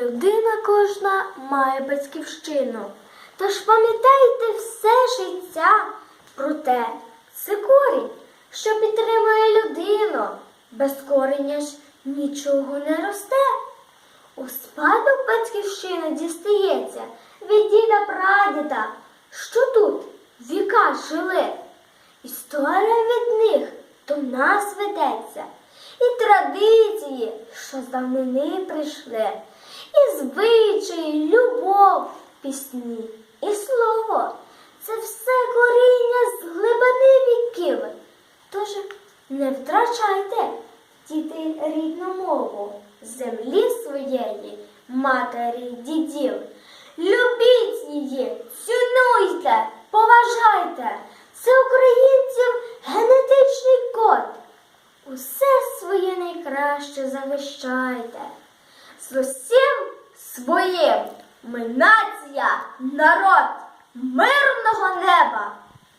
Людина кожна має батьківщину. Тож пам'ятайте все життя про те, це корінь, що підтримує людину. Без кореня ж нічого не росте. У спадок батьківщини дістається від діда прадіда, що тут віка жили. Історія від них до нас ведеться, і традиції, що з давнини прийшли, і звичаї, любов, пісні і слово. Це все коріння з глибини віків. Тож не втрачайте, діти, рідну мову, землі своєї, матері, дідів. Любіть її, цінуйте, поважайте. Це українців генетичний код. Усе своє найкраще захищайте. З усім своїм ми нація, народ мирного неба.